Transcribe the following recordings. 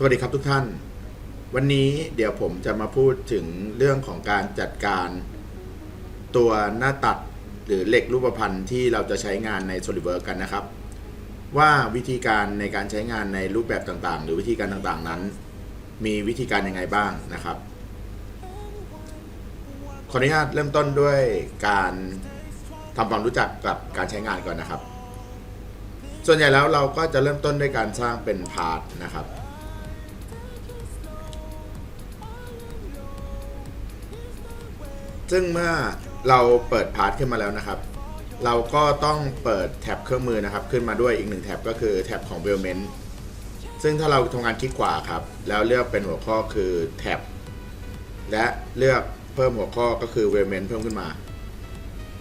สวัสดีครับทุกท่าน วันนี้เดี๋ยวผมจะมาพูดถึงเรื่องของการจัดการตัวหน้าตัดหรือเหล็กรูปพรรณที่เราจะใช้งานใน SolidWorks กันนะครับ ว่าวิธีการในการใช้งานในรูปแบบต่างๆ หรือวิธีการต่างๆนั้น มีวิธีการยังไงบ้างนะครับ ขออนุญาตเริ่มต้นด้วยการทำความรู้จักกับการใช้งานก่อนนะครับ ส่วนใหญ่แล้วเราก็จะเริ่มต้นด้วยการสร้างเป็นพาร์ทนะครับ ซึ่งเมื่อเราเปิดพาร์ทขึ้นมาแล้วนะครับ เราก็ต้องเปิดแท็บเครื่องมือนะครับ ขึ้นมาด้วยอีกหนึ่งแท็บก็คือแท็บของ w e l m e n t ซึ่งถ้าเราทำงานคลิกขวาครับ แล้วเลือกเป็นหัวข้อคือแท็บและเลือกเพิ่มหัวข้อก็คือ w e l m e n t เพิ่มขึ้นมา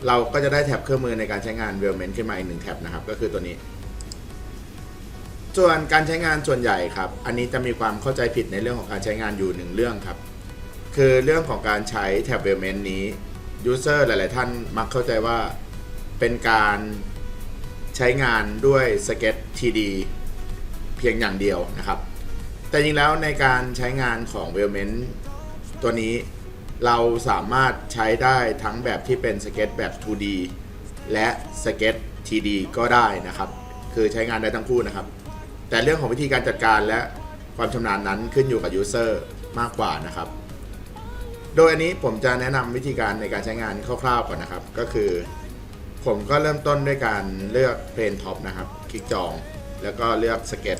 เราก็จะได้แท็บเครื่องมือในการใช้งาน w e l m e n t ขึ้นมาอีกหนึ่งแท็บนะครับ ก็คือตัวนี้ ส่วนการใช้งานส่วนใหญ่ครับ อันนี้จะมีความเข้าใจผิดในเรื่องของการใช้งานอยู่หนึ่งเรื่องครับ คือเรื่องของการใช้แท็บเวลเมนต์นี้ยูเซอร์หลาย ๆ ท่านมักเข้าใจว่าเป็นการใช้งานด้วยสเก็ต TD เพียงอย่างเดียวนะครับ แต่จริงแล้วในการใช้งานของเวลเมนต์ตัวนี้เราสามารถใช้ได้ทั้งแบบที่เป็นสเก็ตแบบ 2D และสเก็ต TD ก็ได้นะครับ คือใช้งานได้ทั้งคู่นะครับ แต่เรื่องของวิธีการจัดการและความชำนาญนั้นขึ้นอยู่กับยูเซอร์มากกว่านะครับ โดยอันนี้ผมจะแนะนำวิธีการในการใช้งานคร่าวๆก่อนนะครับ ก็คือ ผมก็เริ่มต้นด้วยการเลือกเพลนท็อปนะครับ คลิกจอง แล้วก็เลือกสเก็ต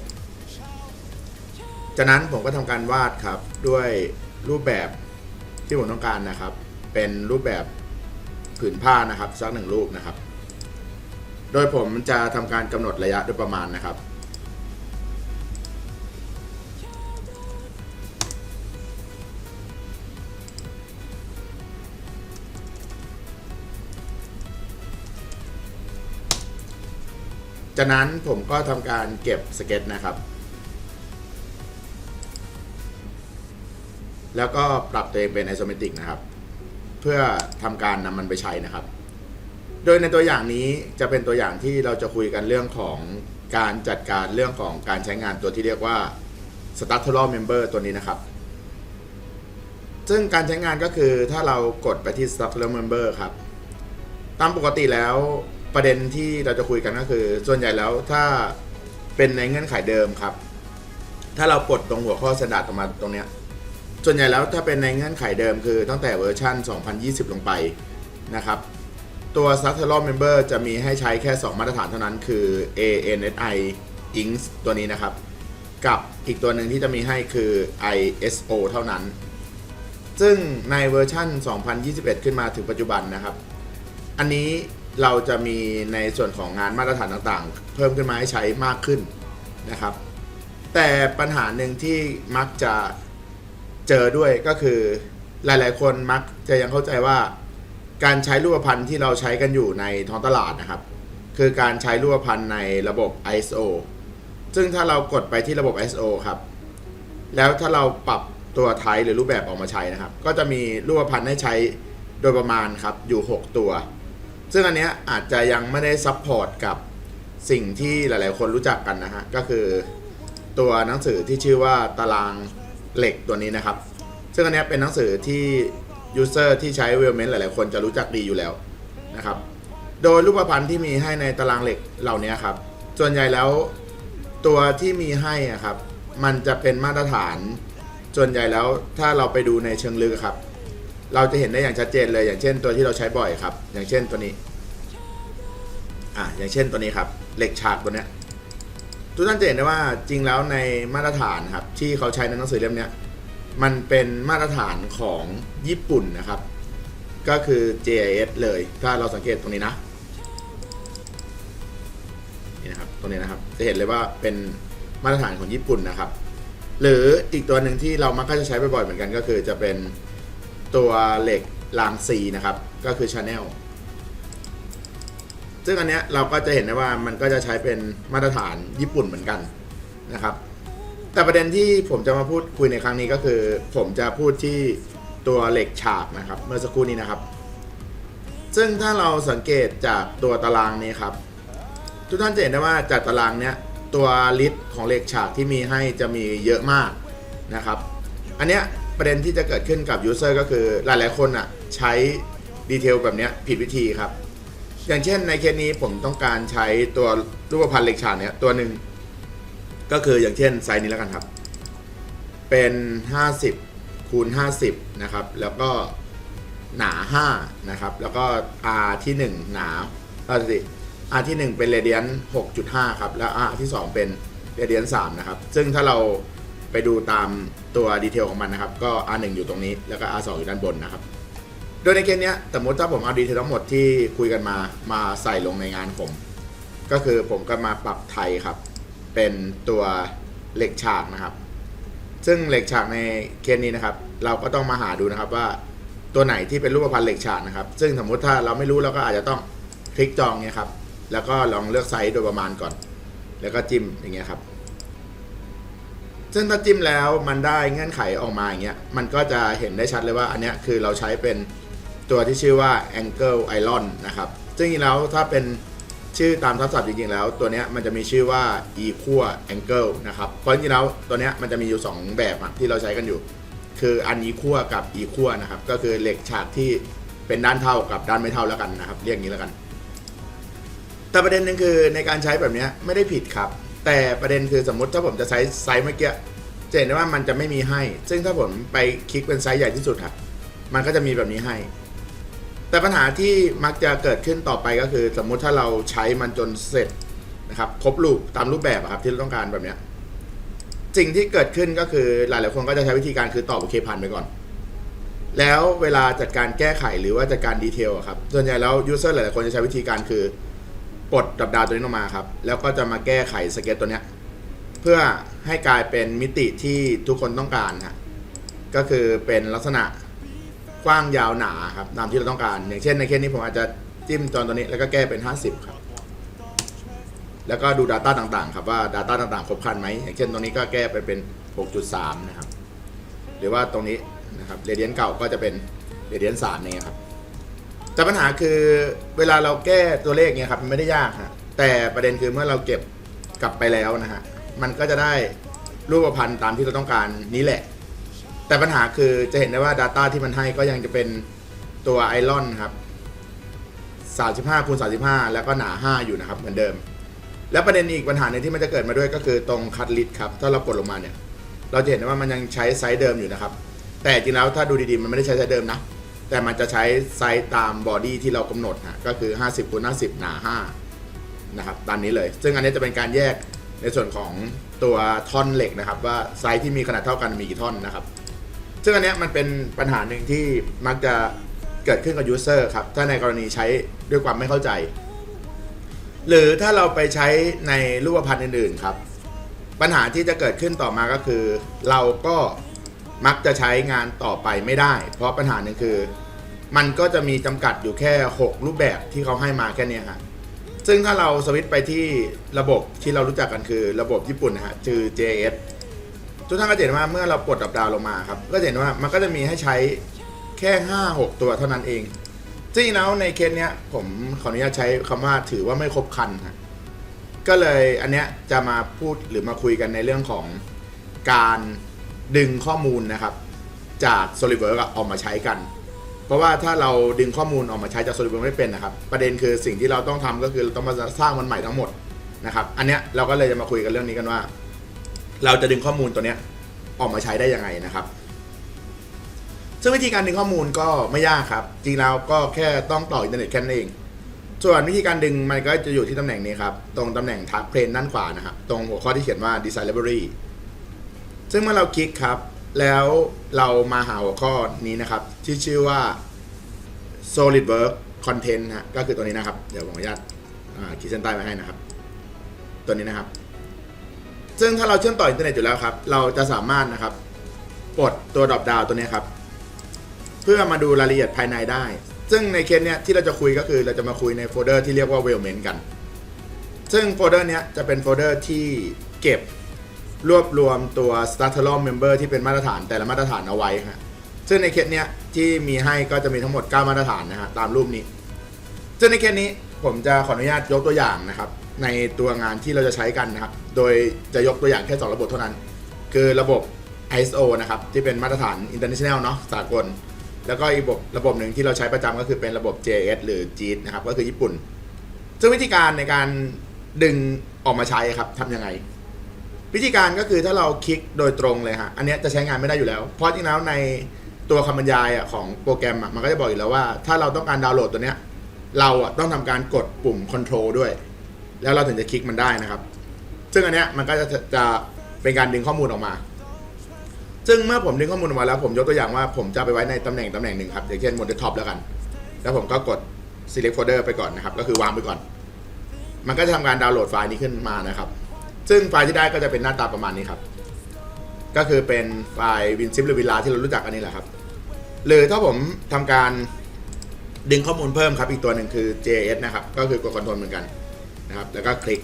จากนั้นผมก็ทำการวาดครับด้วยรูปแบบที่ผมต้องการนะครับ เป็นรูปแบบผืนผ้านะครับสักหนึ่งรูปนะครับ โดยผมจะทำการกำหนดระยะโดยประมาณนะครับ จากนั้นผมก็ทำการเก็บสเก็ตนะครับ แล้วก็ปรับตัวเองเป็นไอโซเมตริกนะครับ เพื่อทำการนำมันไปใช้นะครับ โดยในตัวอย่างนี้จะเป็นตัวอย่างที่เราจะคุยกันเรื่องของการจัดการเรื่องของการใช้งานตัวที่เรียกว่า structural member ตัวนี้นะครับ ซึ่งการใช้งานก็คือถ้าเรากดไปที่ structural member ครับ ตามปกติแล้ว ประเด็นที่เราจะคุยกันก็คือ ส่วนใหญ่แล้วถ้าเป็นในเงื่อนไขเดิมครับ ถ้าเรากดตรงหัวข้อสแตนดาร์ดตรงมาตรงเนี้ยส่วนใหญ่แล้วถ้าเป็นในเงื่อนไขเดิมคือตั้งแต่เวอร์ชัน2020 ลงไปนะครับตัว Structural Member จะมีให้ใช้แค่ 2 มาตรฐานเท่านั้นคือ ANSI INS ตัวนี้นะครับ กับอีกตัวหนึ่งที่จะมีให้คือ ISO เท่านั้น ซึ่งในเวอร์ชัน2021 ขึ้นมาถึงปัจจุบันนะครับ อันนี้ เราจะมีในส่วนของงานมาตรฐานต่างๆ เพิ่มขึ้นมาให้ใช้มากขึ้นนะครับ แต่ปัญหาหนึ่งที่มักจะเจอด้วยก็คือหลายๆ คนมักจะยังเข้าใจว่าการใช้รูปพรรณที่เราใช้กันอยู่ในท้องตลาดนะครับ คือการใช้รูปพรรณในระบบ ISO ซึ่งถ้าเรากดไปที่ระบบ ISO ครับ แล้วถ้าเราปรับตัวไทป์หรือรูปแบบออกมาใช้นะครับ ก็จะมีรูปพรรณให้ใช้โดยประมาณครับอยู่ 6 ตัว ซึ่งอันเนี้ยอาจจะยังไม่ได้ซัพพอร์ตกับสิ่งที่หลาย ๆ คนรู้จักกันนะฮะ ก็คือตัวหนังสือที่ชื่อว่าตารางเหล็กตัวนี้นะครับ ซึ่งอันนี้เป็นหนังสือที่ยูเซอร์ที่ใช้เวลเมนหลาย ๆ คนจะรู้จักดีอยู่แล้วนะครับ โดยรูปพรรณที่มีให้ในตารางเหล็กเหล่านี้ครับ ส่วนใหญ่แล้วตัวที่มีให้อะครับ มันจะเป็นมาตรฐาน ส่วนใหญ่แล้วถ้าเราไปดูในเชิงลึกครับ เราจะเห็นได้อย่างชัดเจนเลย อย่างเช่นตัวที่เราใช้บ่อยครับ อย่างเช่นตัวนี้ อะอย่างเช่นตัวนี้ครับ เหล็กฉากตัวเนี้ยทุกท่านจะเห็นได้ว่าจริงแล้วในมาตรฐานครับ ที่เขาใช้ในหนังสือเล่มนี้มันเป็นมาตรฐานของญี่ปุ่นนะครับ ก็คือ JIS เลย ถ้าเราสังเกตตรงนี้นะนี่นะครับตรงนี้นะครับ จะเห็นเลยว่าเป็นมาตรฐานของญี่ปุ่นนะครับ หรืออีกตัวหนึ่งที่เรามักจะใช้บ่อยๆเหมือนกันก็คือจะเป็น ตัวเหล็กรางซีนะครับ ก็คือ Channel ซึ่งอันเนี้ยเราก็จะเห็นได้ว่ามันก็จะใช้เป็นมาตรฐานญี่ปุ่นเหมือนกันนะครับ แต่ประเด็นที่ผมจะมาพูดคุยในครั้งนี้ก็คือ ผมจะพูดที่ตัวเหล็กฉากนะครับเมื่อสักครู่นี้นะครับ ซึ่งถ้าเราสังเกตจากตัวตารางนี้ครับ ทุกท่านจะเห็นได้ว่าจากตารางเนี้ยตัวลิต์ของเหลขฉากที่มีให้จะมีเยอะมากนะครับ อันเนี้ย ประเด็นที่จะเกิดขึ้นกับยูเซอร์ก็คือหลายๆคนอะใช้ดีเทลแบบนี้ผิดวิธีครับ อย่างเช่นในเคสนี้ผมต้องการใช้ตัวรูปพรรณเล็กฉากเนี้ยตัวหนึ่งก็คืออย่างเช่นไซส์นี้แล้วกันครับ เป็น 50คูณ50 นะครับ แล้วก็หนา 5 นะครับ แล้วก็ R ที่ 1 หนาเออสิ R ที่ 1 เป็นเรเดียน6.5 ครับ แล้ว R ที่ 2 เป็นเรเดียน3นะครับ ซึ่งถ้าเรา ไปดูตามตัวดีเทลของมันนะครับ ก็ R 1 อยู่ตรงนี้แล้วก็ R 2 อยู่ด้านบนนะครับ โดยในเคสนี้สมมติถ้าผมเอาดีเทลทั้งหมดที่คุยกันมามาใส่ลงในงานผม ก็คือผมก็มาปรับไทยครับ เป็นตัวเหล็กฉากนะครับ ซึ่งเหล็กฉากในเคสนี้นะครับ เราก็ต้องมาหาดูนะครับว่าตัวไหนที่เป็นรูปพรรณเหล็กฉากนะครับ ซึ่งสมมติถ้าเราไม่รู้เราก็อาจจะต้องคลิกจองเนี่ยครับ แล้วก็ลองเลือกไซส์โดยประมาณก่อน แล้วก็จิ้มอย่างเงี้ยครับ ซึ่งถ้าจิ้มแล้วมันได้เงื่อนไขออกมาอย่างเงี้ยมันก็จะเห็นได้ชัดเลยว่าอันเนี้ยคือเราใช้เป็นตัวที่ชื่อว่า angle iron นะครับซึ่งจริงๆแล้วถ้าเป็นชื่อตามทับศัพท์จริงๆแล้ว ตัวเนี้ยมันจะมีชื่อว่า equal angle นะครับเพราะจริงแล้วตัวเนี้ยมันจะมีอยู่ 2 แบบที่เราใช้กันอยู่ คืออัน equal กับ equal นะครับก็คือเหล็กฉากที่เป็นด้านเท่ากับด้านไม่เท่าแล้วกันนะครับ เรียกงี้แล้วกัน แต่ประเด็นหนึ่งคือในการใช้แบบเนี้ยไม่ได้ผิดครับ แต่ประเด็นคือสมมติถ้าผมจะใช้ไซส์เมื่อกี้จะเห็นได้ว่ามันจะไม่มีให้ ซึ่งถ้าผมไปคลิกเป็นไซส์ใหญ่ที่สุดครับมันก็จะมีแบบนี้ให้ แต่ปัญหาที่มักจะเกิดขึ้นต่อไปก็คือ สมมุติถ้าเราใช้มันจนเสร็จนะครับครบรูปตามรูปแบบครับที่เราต้องการแบบนี้สิ่งที่เกิดขึ้นก็คือหลายๆคนก็จะใช้วิธีการคือตอบโอเคพันไปก่อน แล้วเวลาจัดการแก้ไขหรือว่าจัดการดีเทลครับส่วนใหญ่แล้วยูเซอร์หลายๆคนจะใช้วิธีการคือ ปลดดับดาวตัวนี้ลงมาครับ แล้วก็จะมาแก้ไขสเก็ตตัวเนี้ยเพื่อให้กลายเป็นมิติที่ทุกคนต้องการฮะก็คือเป็นลักษณะกว้างยาวหนาครับตามที่เราต้องการ อย่างเช่นในเคสนี้ผมอาจจะจิ้มจอนตัวนี้แล้วก็แก้เป็น 50 ครับ แล้วก็ดู Data ต่างๆ ครับว่า Data ต่างๆ ครบครันไหมอย่างเช่นตรงนี้ก็แก้ไปเป็น 6.3 นะครับ หรือว่าตรงนี้นะครับเรเดียนเก่าก็จะเป็นเรเดียน3เนี่ยครับ แต่ปัญหาคือเวลาเราแก้ตัวเลขเนี่ยครับมันไม่ได้ยากฮะแต่ประเด็นคือเมื่อเราเก็บกลับไปแล้วนะฮะมันก็จะได้รูปพันธ์ตามที่เราต้องการนี้แหละ แต่ปัญหาคือจะเห็นได้ว่า Data ที่มันให้ก็ยังจะเป็นตัวไอรอนครับ35คูณ35 แล้วก็หนา 5 อยู่นะครับเหมือนเดิม แล้วประเด็นอีกปัญหาหนึ่งที่มันจะเกิดมาด้วยก็คือตรงคัดลิสครับถ้าเรากดลงมาเนี่ย เราจะเห็นได้ว่ามันยังใช้ไซส์เดิมอยู่นะครับ แต่จริงแล้วถ้าดูดีๆมันไม่ได้ใช้ไซส์เดิมนะ แต่มันจะใช้ไซส์ตามบอดี้ที่เรากำหนดฮะก็คือ 50คูณ50 หนา 5 นะครับตามนี้เลย ซึ่งอันนี้จะเป็นการแยกในส่วนของตัวท่อนเหล็กนะครับ ว่าไซส์ที่มีขนาดเท่ากันมีกี่ท่อนนะครับ ซึ่งอันนี้มันเป็นปัญหาหนึ่งที่มักจะเกิดขึ้นกับยูเซอร์ครับ ถ้าในกรณีใช้ด้วยความไม่เข้าใจ หรือถ้าเราไปใช้ในรูปพันธ์อื่นๆครับ ปัญหาที่จะเกิดขึ้นต่อมาก็คือ เราก็ มักจะใช้งานต่อไปไม่ได้ เพราะปัญหาหนึ่งคือ มันก็จะมีจำกัดอยู่แค่ 6 รูปแบบที่เขาให้มาแค่เนี้ยฮะซึ่งถ้าเราสวิตไปที่ระบบที่เรารู้จักกันคือระบบญี่ปุ่นนะฮะชื่อ JS ทุกท่านก็จะเห็นว่าเมื่อเราปลดดับดาวลงมาครับก็จะเห็นว่ามันก็จะมีให้ใช้แค่ 5 6 ตัวเท่านั้นเองซึ่งแล้วในเคสเนี้ยผมขออนุญาตใช้คำว่าถือว่าไม่ครบคันฮะก็เลยอันเนี้ยจะมาพูดหรือมาคุยกันในเรื่องของการ ดึงข้อมูลนะครับ จาก SolidWorks อะออกมาใช้กัน เพราะว่าถ้าเราดึงข้อมูลออกมาใช้จาก SolidWorks ไม่เป็นนะครับ ประเด็นคือสิ่งที่เราต้องทำก็คือเราต้องมาสร้างมันใหม่ทั้งหมดนะครับ อันเนี้ยเราก็เลยจะมาคุยกันเรื่องนี้กันว่า เราจะดึงข้อมูลตัวเนี้ยออกมาใช้ได้ยังไงนะครับ ซึ่งวิธีการดึงข้อมูลก็ไม่ยากครับ จริงแล้วก็แค่ต้องต่ออินเทอร์เน็ตแค่นั้นเอง ส่วนวิธีการดึงมันก็จะอยู่ที่ตำแหน่งนี้ครับ ตรงตำแหน่งทักเพลนด้านขวานะครับ ตรงหัวข้อที่เขียนว่า Design Library ซึ่งเมื่อเราคลิกครับ แล้วเรามาหาหัวข้อนี้นะครับ ที่ชื่อว่า SolidWorks Content ฮะก็คือตัวนี้นะครับ เดี๋ยวผมขออนุญาตขีดเส้นใต้ไว้ให้นะครับ ตัวนี้นะครับ ซึ่งถ้าเราเชื่อมต่ออินเทอร์เน็ตอยู่แล้วครับ เราจะสามารถนะครับปลดตัวดรอปดาวตัวนี้ครับ เพื่อมาดูรายละเอียดภายในได้ ซึ่งในเคสเนี้ยที่เราจะคุยก็คือเราจะมาคุยในโฟลเดอร์ที่เรียกว่า w e l l m e n t กัน ซึ่งโฟลเดอร์เนี้ยจะเป็นโฟลเดอร์ที่เก็บ รวบรวมตัว s t a r t e r o m Member ที่เป็นมาตรฐานแต่ละมาตรฐานเอาไว้ฮะซึ่งในเคสเนี้ยที่มีให้ก็จะมีทั้งหมด 9 มาตรฐานนะฮะตามรูปนี้ ซึ่งในเคสนี้ผมจะขออนุญาตยกตัวอย่างนะครับ ในตัวงานที่เราจะใช้กันนะครับ โดยจะยกตัวอย่างแค่ 2 ระบบเท่านั้น คือระบบ ISO นะครับ ที่เป็นมาตรฐาน international เนาะสากล แล้วก็อีกระบบระบบหนึ่งที่เราใช้ประจำก็คือเป็นระบบ JS หรือ JIT นะครับ ก็คือญี่ปุ่น ซึ่งวิธีการในการดึงออกมาใช้ครับทำยังไง วิธีการก็คือถ้าเราคลิกโดยตรงเลยฮะอันเนี้ยจะใช้งานไม่ได้อยู่แล้ว เพราะจริงแล้วในตัวคำบรรยายอะของโปรแกรมอะมันก็จะบอกอยู่แล้วว่า ถ้าเราต้องการดาวน์โหลดตัวเนี้ยเราอะต้องทำการกดปุ่ม Control ด้วย แล้วเราถึงจะคลิกมันได้นะครับ ซึ่งอันเนี้ยมันก็จะจะเป็นการดึงข้อมูลออกมา ซึ่งเมื่อผมดึงข้อมูลออกมาแล้วผมยกตัวอย่างว่าผมจะไปไว้ในตำแหน่งตำแหน่งหนึ่งครับอย่างเช่นบนเดสก์ท็อปแล้วกัน แล้วผมก็กด select folder ไปก่อนนะครับ ก็คือวางไปก่อน มันก็จะทำการดาวน์โหลดไฟล์นี้ขึ้นมานะครับ ซึ่งไฟล์ที่ได้ก็จะเป็นหน้าตาประมาณนี้ครับ ก็คือเป็นไฟล์ WinZip หรือ WinRAR ที่เรารู้จักกันนี่แหละครับ หรือถ้าผมทำการดึงข้อมูลเพิ่มครับ อีกตัวหนึ่งคือ JS นะครับ ก็คือกดคอนโทรลเหมือนกันนะครับ แล้วก็คลิก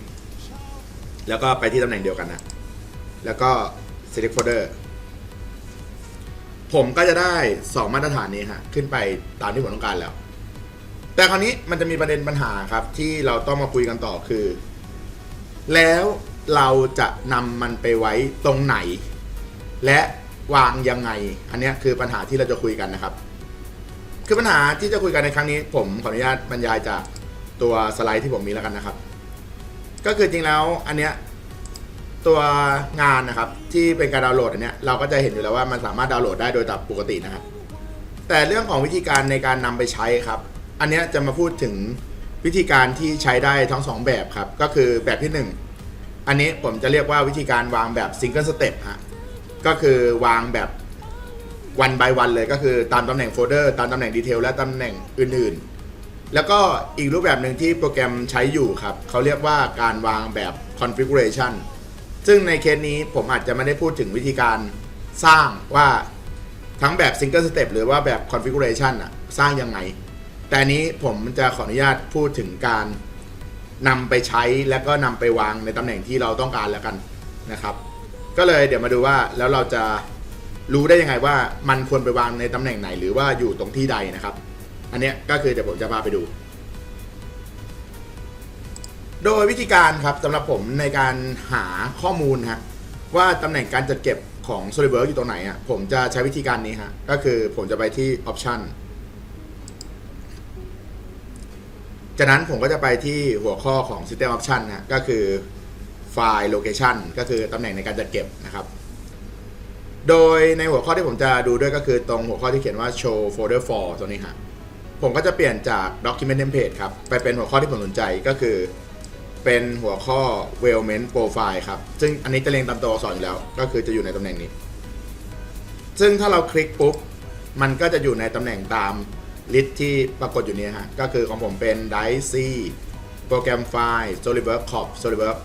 แล้วก็ไปที่ตำแหน่งเดียวกันนะ แล้วก็ select folder ผมก็จะได้ 2 มาตรฐานนี้ฮะขึ้นไปตามที่ผมต้องการแล้ว แต่คราวนี้มันจะมีประเด็นปัญหาครับ ที่เราต้องมาคุยกันต่อคือ แล้ว เราจะนำมันไปไว้ตรงไหน และวางยังไง อันนี้คือปัญหาที่เราจะคุยกันนะครับ คือปัญหาที่จะคุยกันในครั้งนี้ ผมขออนุญาตบรรยายจากตัวสไลด์ที่ผมมีแล้วกันนะครับ ก็คือจริงแล้วอันเนี้ยตัวงานนะครับที่เป็นการดาวน์โหลดอันเนี้ยเราก็จะเห็นอยู่แล้วว่ามันสามารถดาวน์โหลดได้โดยตามปกตินะครับแต่เรื่องของวิธีการในการนำไปใช้ครับ อันเนี้ยจะมาพูดถึงวิธีการที่ใช้ได้ทั้งสองแบบครับ ก็คือแบบที่หนึ่ง อันนี้ผมจะเรียกว่าวิธีการวางแบบซิงเกิลสเต็ปฮะก็คือวางแบบวัน by วันเลยก็คือตามตำแหน่งโฟลเดอร์ตามตำแหน่งดีเทลและตำแหน่งอื่นๆ แล้วก็อีกรูปแบบหนึ่งที่โปรแกรมใช้อยู่ครับเขาเรียกว่าการวางแบบ configuration ซึ่งในเคสนี้ผมอาจจะไม่ได้พูดถึงวิธีการสร้างว่าทั้งแบบ single step หรือว่าแบบ configuration อะสร้างยังไง แต่นี้ผมจะขออนุญาตพูดถึงการ นำไปใช้แล้วก็นำไปวางในตำแหน่งที่เราต้องการแล้วกันนะครับ ก็เลยเดี๋ยวมาดูว่าแล้วเราจะรู้ได้ยังไงว่ามันควรไปวางในตำแหน่งไหนหรือว่าอยู่ตรงที่ใดนะครับ อันเนี้ยก็คือเดี๋ยวผมจะพาไปดู โดยวิธีการครับสำหรับผมในการหาข้อมูลฮะว่าตำแหน่งการจัดเก็บของ SolidWorks อยู่ตรงไหนอะผมจะใช้วิธีการนี้ฮะก็คือผมจะไปที่ Option จากนั้นผมก็จะไปที่หัวข้อของ System Option นะก็คือไฟล์ Location ก็คือตำแหน่งในการจัดเก็บนะครับ โดยในหัวข้อที่ผมจะดูด้วยก็คือตรงหัวข้อที่เขียนว่า Show Folder for ตัวนี้ฮะผมก็จะเปลี่ยนจาก Document Template ครับ ไปเป็นหัวข้อที่ผมสนใจก็คือ เป็นหัวข้อ w e l l m e n t Profile ครับ ซึ่งอันนี้จะเรียงตามตัวอักษรอยู่แล้ว ก็คือจะอยู่ในตำแหน่งนี้ ซึ่งถ้าเราคลิกปุ๊บมันก็จะอยู่ในตำแหน่งตาม ลิสต์ที่ปรากฏอยู่นี้ฮะ ก็คือของผมเป็น d i c e โปรแกรมไฟล์ SolidWorks Corp SolidWorks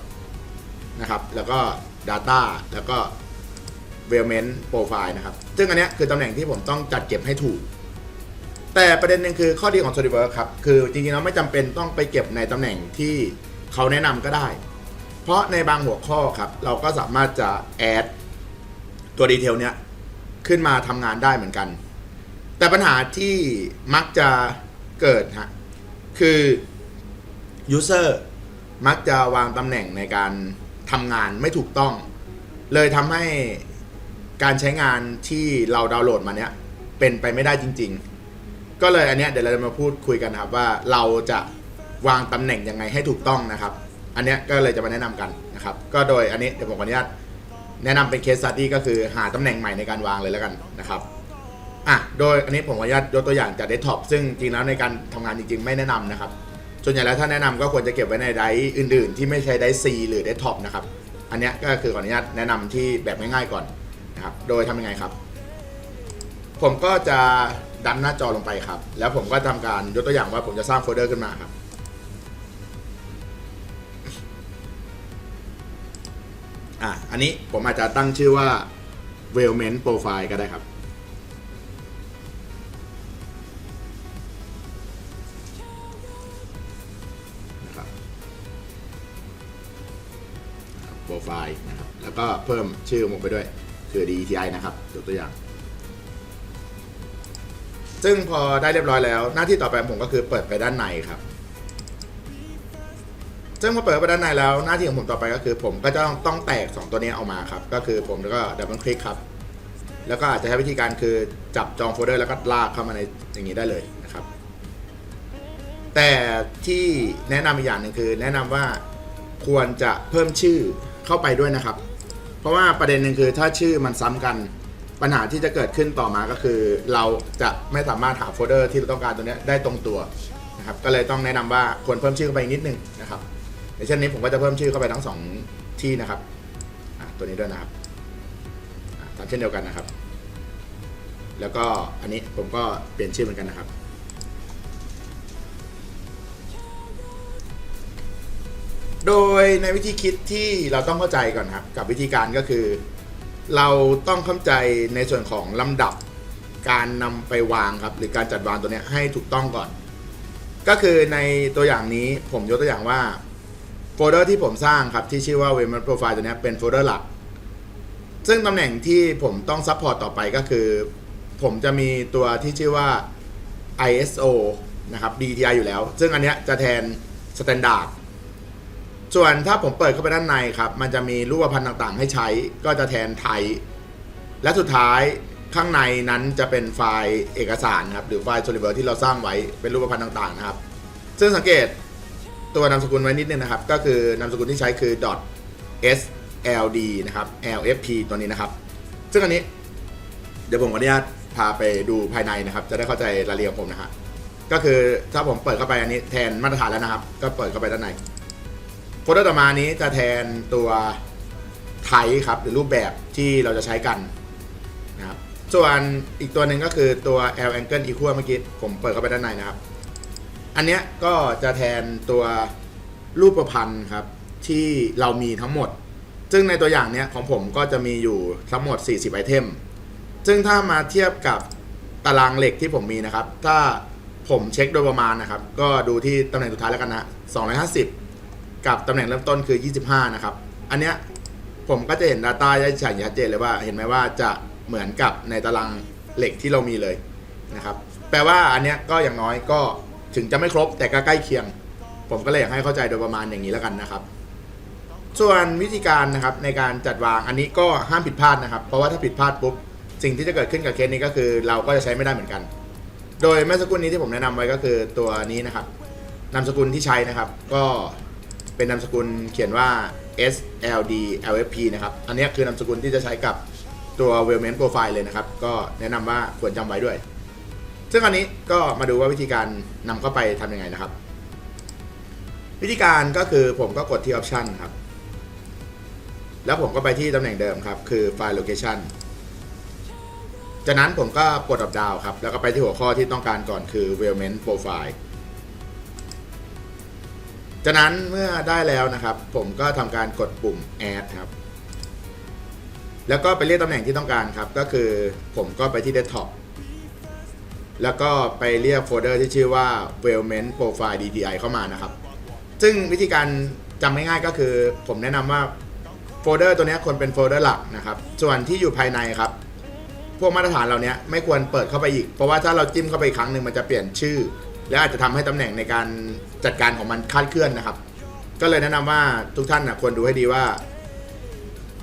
นะครับ แล้วก็ Data แล้วก็ w e l m e n t Profile นะครับ ซึ่งอันนี้คือตำแหน่งที่ผมต้องจัดเก็บให้ถูก แต่ประเด็นหนึ่งคือข้อดีของ SolidWorks ครับ คือจริงๆแล้วไม่จำเป็นต้องไปเก็บในตำแหน่งที่เขาแนะนำก็ได้ เพราะในบางหัวข้อครับ เราก็สามารถจะแอดตัวดีเทลเนี้ยขึ้นมาทำงานได้เหมือนกัน แต่ปัญหาที่มักจะเกิดฮะคือ user มักจะวางตำแหน่งในการทำงานไม่ถูกต้อง เลยทำให้การใช้งานที่เราดาวน์โหลดมาเนี้ยเป็นไปไม่ได้จริง ๆ ก็เลยอันเนี้ยเดี๋ยวเราจะมาพูดคุยกันครับว่าเราจะวางตำแหน่งยังไงให้ถูกต้องนะครับ อันเนี้ยก็เลยจะมาแนะนำกันนะครับ ก็โดยอันนี้เดี๋ยวผมขออนุญาตแนะนำเป็นเคส s ั u ดี้ก็คือหาตำแหน่งใหม่ในการวางเลยแล้วกันนะครับ อะโดยอันนี้ผมขออนุญาตยกตัวอย่างจากเดสก์ท็อปซึ่งจริงแล้วในการทำงานจริง ๆ ไม่แนะนำนะครับส่วนใหญ่แล้วถ้าแนะนำก็ควรจะเก็บไว้ในไดรฟ์อื่น ๆ ที่ไม่ใช่ไดรฟ์ C หรือเดสก์ท็อปนะครับ อันเนี้ยก็คือขออนุญาตแนะนำที่แบบง่ายๆก่อนนะครับโดยทำยังไงครับ ผมก็จะดันหน้าจอลงไปครับ แล้วผมก็ทำการยกตัวอย่างว่าผมจะสร้างโฟลเดอร์ขึ้นมาครับ อะอันนี้ผมอาจจะตั้งชื่อว่า w e l l m e n t Profile ก็ได้ครับ ก็เพิ่มชื่อลงไปด้วย คือ D E T I นะครับยกตัวอย่าง ซึ่งพอได้เรียบร้อยแล้ว หน้าที่ต่อไปของผมก็คือเปิดไปด้านในครับซึ่งพอเปิดไปด้านในแล้วหน้าที่ของผมต่อไปก็คือ ผมก็จะต้องต้องแตก 2 ตัวนี้ออกมาครับ ก็คือผมแล้วก็ดับเบิลคลิกครับ แล้วก็อาจจะใช้วิธีการคือจับจองโฟลเดอร์แล้วก็ลากเข้ามาในอย่างนี้ได้เลยนะครับ แต่ที่แนะนำอีกอย่างหนึ่งคือ แนะนำว่าควรจะเพิ่มชื่อเข้าไปด้วยนะครับ เพราะว่าประเด็นหนึ่งคือถ้าชื่อมันซ้ำกันปัญหาที่จะเกิดขึ้นต่อมาก็คือ เราจะไม่สามารถหาโฟลเดอร์ที่เราต้องการตัวเนี้ยได้ตรงตัวนะครับก็เลยต้องแนะนำว่าควรเพิ่มชื่อเข้าไปอีกนิดนึงนะครับในเช่นนี้ผมก็จะเพิ่มชื่อเข้าไปทั้งสองที่นะครับอะตัวนี้ด้วยนะครับอะทำเช่นเดียวกันนะครับ แล้วก็อันนี้ผมก็เปลี่ยนชื่อเหมือนกันนะครับ โดยในวิธีคิดที่เราต้องเข้าใจก่อนครับ กับวิธีการก็คือ เราต้องเข้าใจในส่วนของลำดับการนำไปวางครับ หรือการจัดวางตัวเนี้ยให้ถูกต้องก่อน ก็คือในตัวอย่างนี้ผมยกตัวอย่างว่าโฟลเดอร์ที่ผมสร้างครับ ที่ชื่อว่า w e m a n Profile ตัวนี้เป็นโฟลเดอร์หลัก ซึ่งตำแหน่งที่ผมต้องซัพพอร์ตต่อไปก็คือ ผมจะมีตัวที่ชื่อว่า ISO นะครับ DTI อยู่แล้ว ซึ่งอันเนี้ยจะแทน Standard ส่วนถ้าผมเปิดเข้าไปด้านในครับ มันจะมีรูปพันธ์ต่างๆ ให้ใช้ ก็จะแทนไทย และสุดท้ายข้างในนั้นจะเป็นไฟล์เอกสารครับ หรือไฟล์ solidworks ที่เราสร้างไว้เป็นรูปพันธ์ต่างๆนะครับ ซึ่งสังเกตตัวนามสกุลไว้นิดนึงนะครับ ก็คือนามสกุลที่ใช้คือ .sld นะครับ lfp ตัวนี้นะครับ ซึ่งอันนี้ เดี๋ยวผมขออนุญาตพาไปดูภายในนะครับ จะได้เข้าใจรายละเอียดผมนะฮะก็คือถ้าผมเปิดเข้าไปอันนี้แทนมาตรฐานแล้วนะครับ ก็เปิดเข้าไปด้านใน โฟลเดอร์ต่อมานี้จะแทนตัวไทยครับหรือรูปแบบที่เราจะใช้กันนะครับส่วนอีกตัวหนึ่งก็คือตัว L angle equal เมื่อกี้ผมเปิดเข้าไปด้านในนะครับ อันเนี้ยก็จะแทนตัวรูปประพันธ์ครับที่เรามีทั้งหมด ซึ่งในตัวอย่างเนี้ยของผมก็จะมีอยู่ทั้งหมด 40 ไอเทม ซึ่งถ้ามาเทียบกับตารางเหล็กที่ผมมีนะครับ ถ้าผมเช็คโดยประมาณนะครับ ก็ดูที่ตำแหน่งสุดท้ายแล้วกันนะ 250 กับตำแหน่งเริ่มต้นคือ 25 นะครับ อันเนี้ยผมก็จะเห็น Data ได้ชัดเจนเลยว่าเห็นไหมว่าจะเหมือนกับในตารางเหล็กที่เรามีเลยนะครับ แปลว่าอันเนี้ยก็อย่างน้อยก็ถึงจะไม่ครบแต่ก็ใกล้เคียง ผมก็เลยอยากให้เข้าใจโดยประมาณอย่างนี้แล้วกันนะครับ ส่วนวิธีการนะครับในการจัดวางอันนี้ก็ห้ามผิดพลาดนะครับ เพราะว่าถ้าผิดพลาดปุ๊บสิ่งที่จะเกิดขึ้นกับเคสนี้ก็คือ เราก็จะใช้ไม่ได้เหมือนกัน โดยเมื่อสักครู่นี้ที่ผมแนะนำไว้ก็คือตัวนี้นะครับนามสกุลที่ใช้นะครับ ก็ เป็นนามสกุลเขียนว่า SLD LFP นะครับ อันนี้คือนามสกุลที่จะใช้กับตัว w e l l m e n t Profile เลยนะครับ ก็แนะนำว่าควรจำไว้ด้วย ซึ่งอันนี้ก็มาดูว่าวิธีการนำเข้าไปทำยังไงนะครับ วิธีการก็คือผมก็กดที่ Option ครับ แล้วผมก็ไปที่ตำแหน่งเดิมครับ คือ File Location จากนั้นผมก็กด Drop Down ครับ แล้วก็ไปที่หัวข้อที่ต้องการก่อนคือ w e l l m e n t Profile จากนั้นเมื่อได้แล้วนะครับ ผมก็ทำการกดปุ่ม Add ครับ แล้วก็ไปเรียกตำแหน่งที่ต้องการครับ ก็คือผมก็ไปที่ Desktop แล้วก็ไปเรียกโฟลเดอร์ที่ชื่อว่า w e l l m e n t Profile DTI เข้ามานะครับ ซึ่งวิธีการจำง่ายๆก็คือผมแนะนำว่าโฟลเดอร์ตัวนี้ควรเป็นโฟลเดอร์หลักนะครับ ส่วนที่อยู่ภายในครับ พวกมาตรฐานเหล่านี้ยไม่ควรเปิดเข้าไปอีก เพราะว่าถ้าเราจิ้มเข้าไปครั้งหนึ่งมันจะเปลี่ยนชื่อ และอาจจะทำให้ตำแหน่งในการจัดการของมันคลาดเคลื่อนนะครับ ก็เลยแนะนำว่าทุกท่านนะควรดูให้ดีว่า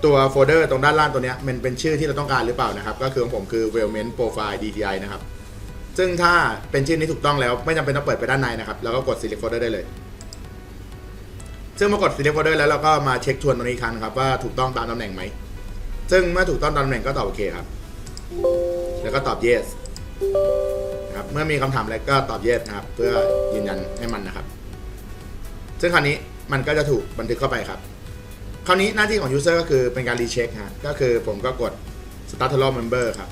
ตัวโฟลเดอร์ตรงด้านล่างตัวนี้มันเป็นชื่อที่เราต้องการหรือเปล่านะครับ ก็คือของผมคือ w e l l m e n t Profile DTI นะครับ ซึ่งถ้าเป็นชื่อนี้ถูกต้องแล้วไม่จำเป็นต้องเปิดไปด้านในนะครับ แล้วก็กด select folder ได้เลย ซึ่งเมื่อกด select folder แล้วเราก็มาเช็คทวนตรงนี้ครั้งครับว่าถูกต้องตามตำแหน่งไหมซึ่งเมื่อถูกต้องตามตำแหน่งก็ตอบโอเคครับ แล้วก็ตอบ yes เมื่อมีคำถามอะไรก็ตอบ yes นะครับ เพื่อยืนยันให้มันนะครับ ซึ่งคราวนี้มันก็จะถูกบันทึกเข้าไปครับ คราวนี้หน้าที่ของ user ก็คือเป็นการรีเช็คฮะก็คือผมก็กด start to log member ครับ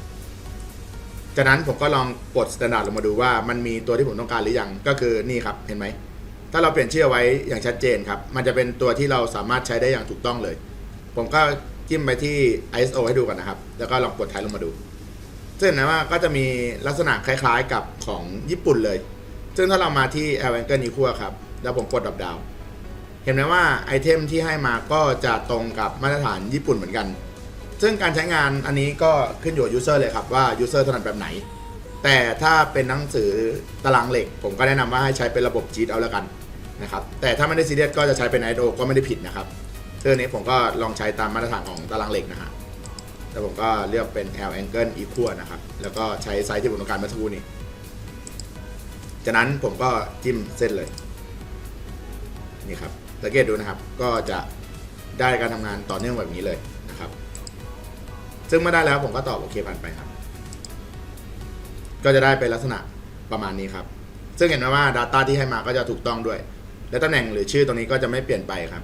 จากนั้นผมก็ลองกด standard ลงมาดูว่ามันมีตัวที่ผมต้องการหรือยัง ก็คือนี่ครับ เห็นไหม ถ้าเราเปลี่ยนชื่อไว้อย่างชัดเจนครับ มันจะเป็นตัวที่เราสามารถใช้ได้อย่างถูกต้องเลย ผมก็จิ้มไปที่ ISO ให้ดูกันนะครับ แล้วก็ลองกดท้ายลงมาดู ซึ่งเห็นไหมว่าก็จะมีลักษณะคล้ายๆกับของญี่ปุ่นเลย ซึ่งถ้าเรามาที่ L angle equal ครับ แล้วผมกดดับดาว เห็นไหมว่าไอเทมที่ให้มาก็จะตรงกับมาตรฐานญี่ปุ่นเหมือนกัน ซึ่งการใช้งานอันนี้ก็ขึ้นอยู่กับ user เลยครับว่า user ถนัดแบบไหน แต่ถ้าเป็นหนังสือตารางเหล็ก ผมก็แนะนำว่าให้ใช้เป็นระบบ JIT เอาแล้วกันนะครับแต่ถ้าไม่ได้ซีเรียสก็จะใช้เป็น ISO ก็ไม่ได้ผิดนะครับซึ่อันนี้ผมก็ลองใช้ตามมาตรฐานของตารางเหล็กนะฮะ แต่ผมก็เลือกเป็น L angle equal นะครับ แล้วก็ใช้ไซส์ที่ผมต้องการเมื่อสักครู่นี้ จากนั้นผมก็จิ้มเส้นเลย นี่ครับ สังเกตดูนะครับ ก็จะได้การทำงานต่อเนื่องแบบนี้เลยนะครับ ซึ่งเมื่อได้แล้วผมก็ตอบโอเคผ่านไปครับ ก็จะได้เป็นลักษณะประมาณนี้ครับ ซึ่งเห็นไหมว่า Data ที่ให้มาก็จะถูกต้องด้วย และตำแหน่งหรือชื่อตรงนี้ก็จะไม่เปลี่ยนไปครับ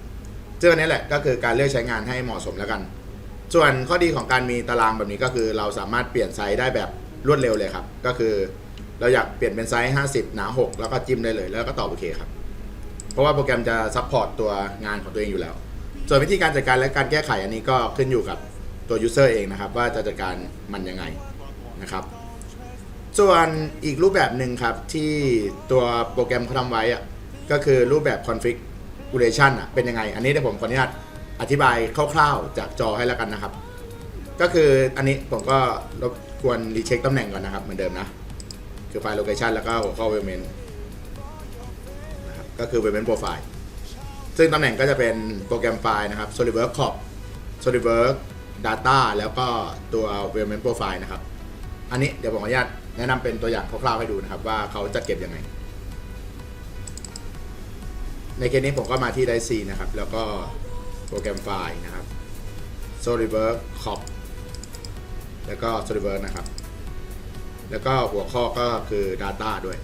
ซึ่งอันนี้แหละก็คือการเลือกใช้งานให้เหมาะสมแล้วกัน ส่วนข้อดีของการมีตารางแบบนี้ก็คือ เราสามารถเปลี่ยนไซส์ได้แบบรวดเร็วเลยครับ ก็คือเราอยากเปลี่ยนเป็นไซส์ 50 หนา 6 แล้วก็จิ้มได้เลย แล้วก็ตอบโอเคครับ เพราะว่าโปรแกรมจะซัพพอร์ตตัวงานของตัวเองอยู่แล้ว ส่วนวิธีการจัดการและการแก้ไขอันนี้ก็ขึ้นอยู่กับตัวยูเซอร์เองนะครับ ว่าจะจัดการมันยังไงนะครับ ส่วนอีกรูปแบบหนึ่งครับที่ตัวโปรแกรมเขาทำไว้อะก็คือรูปแบบ configuration อะเป็นยังไง อันนี้เดี๋ยวผมขออนุญาต อธิบายคร่าวๆ จากจอให้แล้วกันนะครับ ก็คืออันนี้ผมก็รบกวนรีเช็คตำแหน่งก่อนนะครับ เหมือนเดิมนะ คือไฟล์ location แล้วก็หัวข้อ element นะครับก็คือ element profile ซึ่งตำแหน่งก็จะเป็นโปรแกรมไฟล์นะครับ SolidWorks Corp SolidWorks Data แล้วก็ตัว element profile นะครับ อันนี้เดี๋ยวผมขออนุญาตแนะนำเป็นตัวอย่างคร่าวๆให้ดูนะครับ ว่าเขาจะเก็บยังไง ในเคสนี้ผมก็มาที่ d i c นะครับ แล้วก็ โปรแกรมไฟล์นะครับ SolidWorks Corp แล้วก็ SolidWorks นะครับ แล้วก็หัวข้อก็คือ Data ด้วย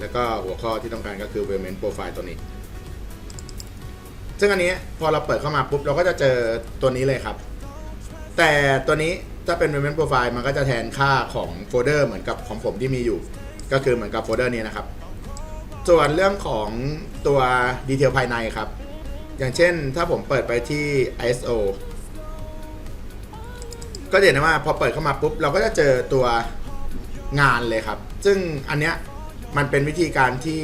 แล้วก็หัวข้อที่ต้องการก็คือ Element Profile ตัวนี้ ซึ่งอันนี้พอเราเปิดเข้ามาปุ๊บ เราก็จะเจอตัวนี้เลยครับ แต่ตัวนี้ถ้าเป็น Element Profile มันก็จะแทนค่าของโฟลเดอร์เหมือนกับของผมที่มีอยู่ ก็คือเหมือนกับโฟลเดอร์นี้นะครับ ส่วนเรื่องของตัวดีเทลภายในครับ อย่างเช่นถ้าผมเปิดไปที่ ISO ก็เห็นว่าพอเปิดเข้ามาปุ๊บ เราก็จะเจอตัวงานเลยครับ ซึ่งอันเนี้ยมันเป็นวิธีการที่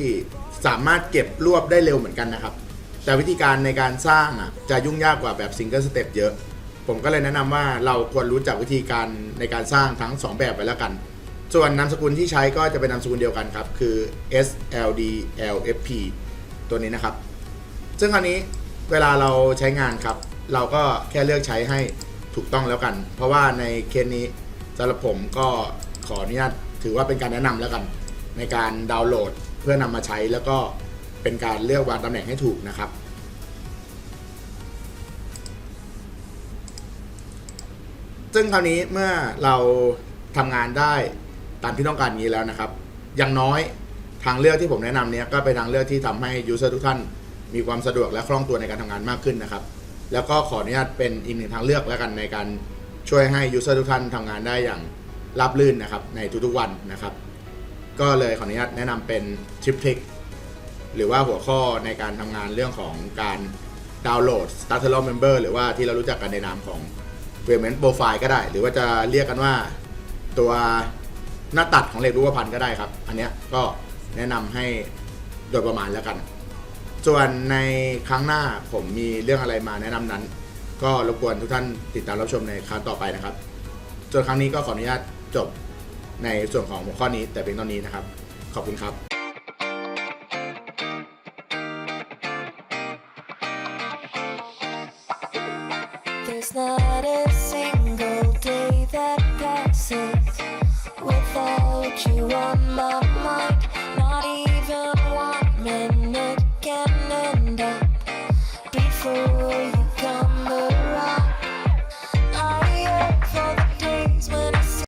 สามารถเก็บรวบได้เร็วเหมือนกันนะครับ แต่วิธีการในการสร้างอะจะยุ่งยากกว่าแบบซิงเกิลสเต็ปเยอะ ผมก็เลยแนะนำว่าเราควรรู้จักวิธีการในการสร้างทั้ง 2 แบบไปแล้วกัน ส่วนนามสกุลที่ใช้ก็จะเป็นนามสกุลเดียวกันครับ คือ SLDLFP ตัวนี้นะครับ ซึ่งคราวนี้ เวลาเราใช้งานครับ เราก็แค่เลือกใช้ให้ถูกต้องแล้วกัน เพราะว่าในเคสนี้สำหรับผมก็ขออนุญาตถือว่าเป็นการแนะนำแล้วกัน ในการดาวน์โหลดเพื่อนำมาใช้แล้วก็เป็นการเลือกวางตำแหน่งให้ถูกนะครับ ซึ่งคราวนี้เมื่อเราทำงานได้ตามที่ต้องการนี้แล้วนะครับ อย่างน้อยทางเลือกที่ผมแนะนำเนี้ยก็เป็นทางเลือกที่ทำให้ยูเซอร์ทุกท่าน มีความสะดวกและคล่องตัวในการทำงานมากขึ้นนะครับ แล้วก็ขออนุญาตเป็นอีกหนึ่งทางเลือกแล้วกันในการช่วยให้ยูเซอร์ทุกท่านทำงานได้อย่างราบรื่นนะครับในทุกๆวันนะครับ ก็เลยขออนุญาตแนะนำเป็นชิปทิกหรือว่าหัวข้อในการทำงานเรื่องของการดาวน์โหลด Starter Member หรือว่าที่เรารู้จักกันในนามของ p a y m e n t Profile ก็ได้ หรือว่าจะเรียกกันว่าตัวหน้าตัดของเล็กรูปพรรณก็ได้ครับ อันเนี้ยก็แนะนำให้โดยประมาณแล้วกัน ส่วนในครั้งหน้าผมมีเรื่องอะไรมาแนะนำนั้น ก็รบกวนทุกท่านติดตามรับชมในครั้งต่อไปนะครับ ส่วนครั้งนี้ก็ขออนุญาตจบในส่วนของหัวข้อนี้แต่เพียงเท่านี้นะครับ ขอบคุณครับ